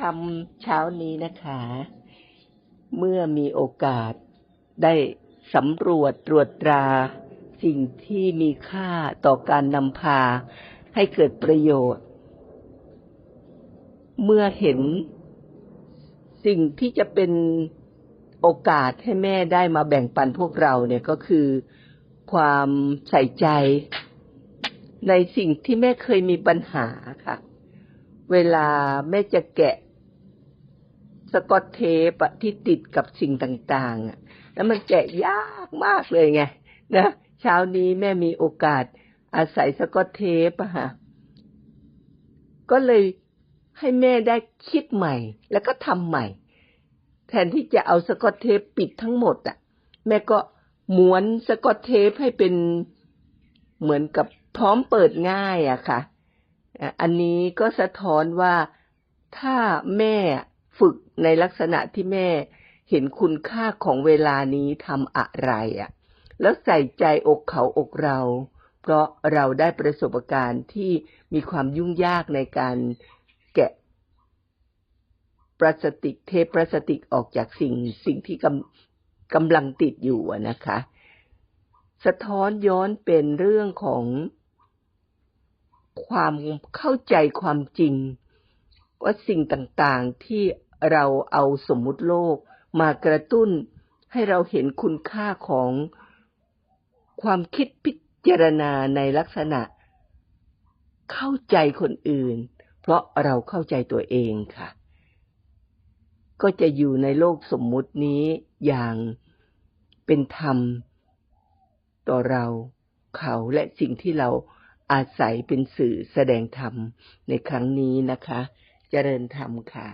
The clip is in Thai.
ทำเช้านี้นะคะ เมื่อมีโอกาสได้สำรวจตรวจตรา สิ่งที่มีค่าต่อการนำพาให้เกิดประโยชน์ เมื่อเห็นสิ่งที่จะเป็นโอกาสให้แม่ได้มาแบ่งปันพวกเราเนี่ยก็คือความใส่ใจในสิ่งที่แม่เคยมีปัญหาค่ะ เวลาแม่จะแกะสกอตเทปที่ติดกับสิ่งต่างๆ แล้วมันแกะยากมากเลยไงนะเช้านี้แม่มีโอกาสอาศัยสกอตเทปอะฮะก็เลยให้แม่ได้คิดใหม่ แล้วก็ทำใหม่ แทนที่จะเอาสกอตเทปปิดทั้งหมดอะแม่ก็ม้วนสกอตเทปให้เป็นเหมือนกับพร้อมเปิดง่ายอะค่ะ อันนี้ก็สะท้อนว่าถ้าแม่ฝึกในลักษณะที่แม่เห็นคุณค่าของเวลานี้ทำอะไรอะ่ะ แล้วใส่ใจอกเขาอกเรา เพราะเราได้ประสบการณ์ที่มีความยุ่งยากในการแกะพลาสติกเทปพลาสติกออกจากสิ่งสิ่งที่กำกำลังติดอยู่นะคะ สะท้อนย้อนเป็นเรื่องของ ความเข้าใจความจริง ว่าสิ่งต่างๆที่เราเอาสมมุติโลกมากระตุ้นให้เราเห็นคุณค่าของความคิดพิจารณาในลักษณะ เข้าใจคนอื่น เพราะเราเข้าใจตัวเองค่ะ ก็จะอยู่ในโลกสมมุตินี้อย่างเป็นธรรมต่อเราเขาและสิ่งที่เรา อาศัยเป็นสื่อแสดงธรรมในครั้งนี้นะคะ เจริญธรรมค่ะ